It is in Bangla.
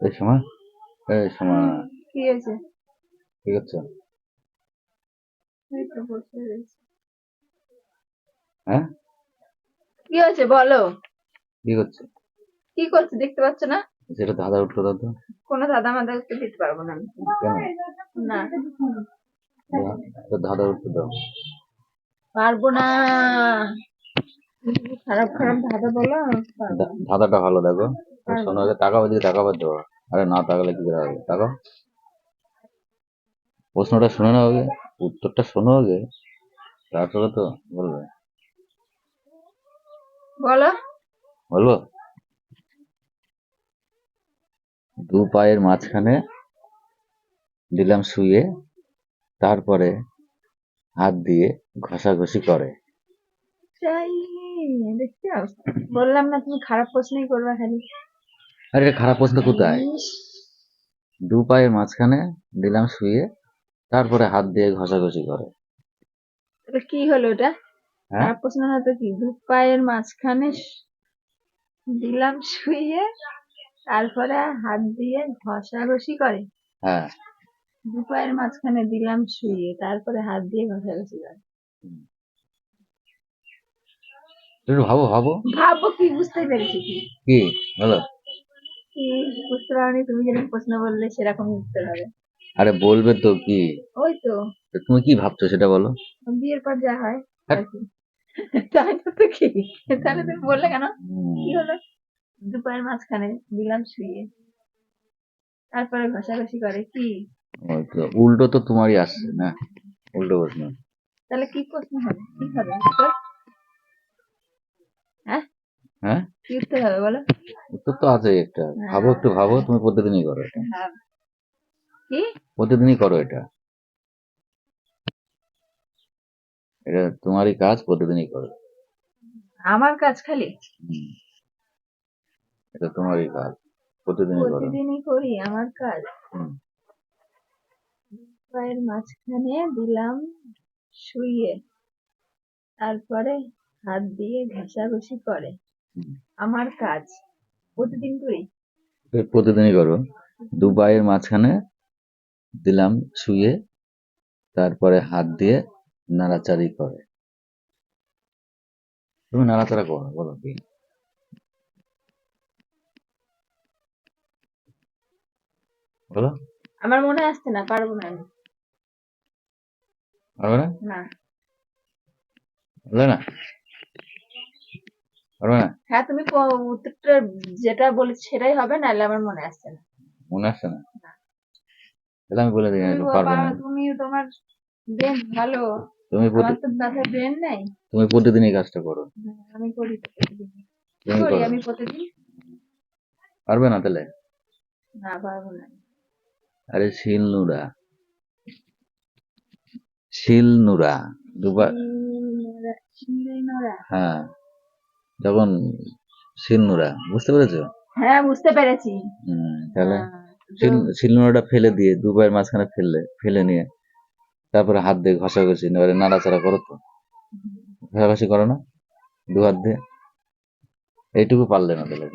এই সময়? এই সময়। কি হয়েছে? কি করছ। হ্যাঁ? কি হয়েছে বলো? কি করছ? কি করছে দেখতে পাচ্ছ না? সেটা ধাঁধা উঠল তো কোনো দাদা মাদা দিতে পারব না না। তো ধাঁধা উঠতে দাও পারব না। খারাপ খারাপ দাদা বলো। ধাঁধাটা ভালো দেখো। শোনো আগে তাকাবো দিকে তাকাবার দেবো। আরে না তাকালে কি করে হবে? তাকাও। প্রশ্নটা শুনে নাও আগে। উত্তরটা শোনো আগে। তারপরে তো বলবে। বলো। বলব? দু পায়ের মাঝখানে দিলাম শুয়ে তারপরে হাত দিয়ে ঘষাঘষি করে। বললাম না তুমি খারাপ প্রশ্নই করবে খালি। আরে এটা খারাপ প্রশ্ন কোথায়? দু পায়ের মাঝখানে দিলাম শুয়ে তারপরে হাত দিয়ে ঘষাঘষি করে। কি হলো এটা হ্যাঁ? খারাপ প্রশ্ন হয়তো কি? দু পায়ের মাঝখানে দিলাম শুয়ে তারপরে হাত দিয়ে ঘষাঘষি করে। হ্যাঁ। দু পায়ের মাঝখানে দিলাম শুয়ে তারপরে হাত দিয়ে ঘষাঘষি করে। একটু ভাবো ভাবো। ভাবো কি? বুঝতে পেরেছি। কি কি? বলো। কি বুঝতে পারোনি তুমি যেরকম প্রশ্ন বললে সেরকম উত্তর হবে। আরে বলবে তো কি? ওই তো। তো তুমি কি ভাবছ সেটা বলো। বিয়ের পর যা হয় হ্যাঁ। আর কি। তাই তো কি? তাহলে তুমি বললে কেন? কি হলো? দুপায়ের মাঝখানে দিলাম শুয়ে। তারপরে ঘষাঘষি করে কি? ওই তো, উল্টো তো তোমারই আসছে না? উল্টো প্রশ্ন। তাহলে কি প্রশ্ন হবে? কি হবে? হ্যাঁ হ্যাঁ? উত্তর হবে বলো। উত্তর তো আছে একটা। ভাবো একটু ভাবো তুমি প্রতিদিনই করো এটা। হ্যাঁ। কি? প্রতিদিনই করো এটা। এটা তোমারই কাজ প্রতিদিনই করো। আমার কাজ খালি? এটা তোমারই কাজ প্রতিদিনই করো। প্রতিদিনই করি আমার কাজ। পায়ের মাঝখানে দিলাম শুয়ে তারপরে হাত দিয়ে ঘষাঘষি করে। আমার কাজ। প্রতিদিন করি? প্রতিদিনই করো দু পায়ের মাঝখানে দিলাম শুয়ে তারপরে হাত দিয়ে নাড়াচাড়ি করে। তুমি নাড়াচাড়া করো বলো কি? বলো। আমার মনে আসছে না পারব না আমি। পারবে না? না। না? পারবে না? হ্যাঁ তুমি উত্তরটা যেটা বলেছি সেটাই হবে নাহলে আমার মনে আসছে না। মনে আসছে না? তাহলে আমি বলে দিই পারবে না। তুমি তোমার ব্রেন ভালো। তুমি ব্রেন নাই। তুমি প্রতিদিন এই কাজটা করো। আমি করি করি আমি প্রতিদিন? পারবে না তাহলে? না পারব না। আরে শিলনুরা শিলনুরা দুবার। হ্যাঁ। যখন শিলনোড়া বুঝতে পেরেছ? হ্যাঁ বুঝতে পেরেছি। হুম তাহলে হ্যাঁ, শিল- শিলনোড়াটা ফেলে দিয়ে দুবাইয়ের মাঝখানে ফেললে ফেলে নিয়ে তারপরে হাত দিয়ে ঘষাঘষি এবারে নাড়াচাড়া করো তো। ঘষাঘষি করো না দু হাত দিয়ে। এইটুকু পারলে না তাহলে